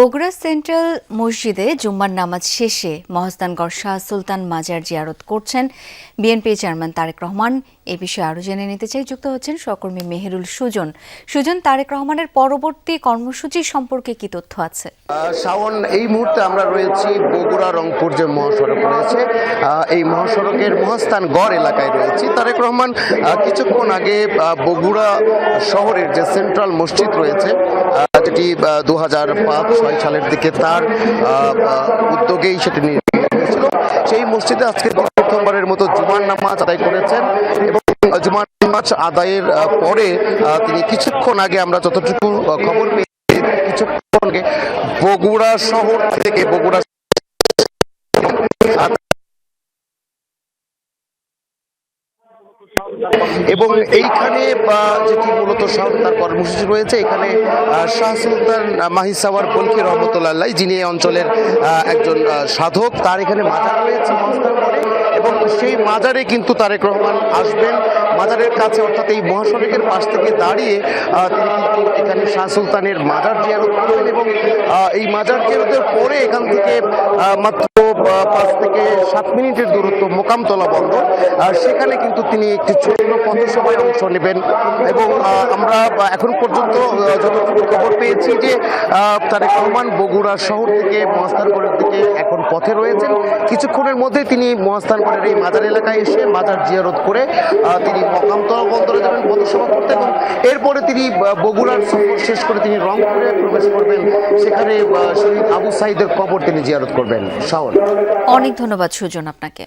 Bogura central মসজিদে জুম্মার নামাজ শেষে মহস্তানগড় শাহ সুলতান মাজার জিয়ারত করছেন বিএনপি চেয়ারম্যান তারেক রহমান। এ বিষয়ে আরও জেনে নিতে চাই। যুক্ত হচ্ছেন সহকর্মী মেহেরুল সুজন। সুজন, তারেক রহমানের পরবর্তী কর্মসূচি সম্পর্কে কি তথ্য আছে? শাওন, এই মুহূর্তে আমরা রয়েছি বগুড়া রংপুর যে মহাসড়ক রয়েছে এই মহাসড়কের মহাস্থান গড় এলাকায় রয়েছি। তারেক রহমান কিছুক্ষণ আগে বগুড়া শহরের যে সেন্ট্রাল মসজিদ রয়েছে যেটি দু হাজার পাঁচ ছয় সালের দিকে তার উদ্যোগেই সেটি হয়েছিল সেই মসজিদে আজকে প্রথমবারের মতো জুমার নামাজ আদায় করেছেন এবং জুমার নামাজ আদায়ের পরে তিনি কিছুক্ষণ আগে আমরা যতটুকু খবর পেয়েছি, কিছুক্ষণ আগে বগুড়া শহর থেকে বগুড়া এবং এইখানে যেটি মূলত তার কর্মসূচি রয়েছে, এখানে শাহ সুলতান মাহিসাওয়ার বলকি রহমতুল্লাহ যিনি এই অঞ্চলের একজন সাধক, তার এখানে মাজার রয়েছে এবং সেই মাজারে কিন্তু তারেক রহমান আসবেন। মাজারের কাছে, অর্থাৎ এই মহাসড়কের পাশ থেকে দাঁড়িয়ে তিনি কিন্তু এখানে শাহ সুলতানের মাজার জিয়ারত করবেন এবং এই মাজার জিয়ারতের পরে এখান থেকে মাত্র পাঁচ থেকে সাত মিনিটের দূরত্ব মোকামতলা বন্দর, আর সেখানে কিন্তু তিনি একটি ছোট পথসভায় অংশ নেবেন এবং আমরা এখন পর্যন্ত যতটুকু খবর পেয়েছি যে তারেক রহমান বগুড়া শহর থেকে মহাস্থানগড়ের দিকে এখন পথে রয়েছেন। কিছুক্ষণের মধ্যে তিনি মহাস্থানগড়ের এই মাজার এলাকায় এসে মাজার জিয়ারত করে তিনি বন্দরে যাবেন পথসভা করতে এবং এরপরে তিনি বগুড়ার সফর শেষ করে তিনি রংপুরে প্রবেশ করবেন। সেখানে শহীদ আবু সাইদের কবর তিনি জিয়ারত করবেন। শাওন। অনেক ধন্যবাদ, সুজন, আপনাকে।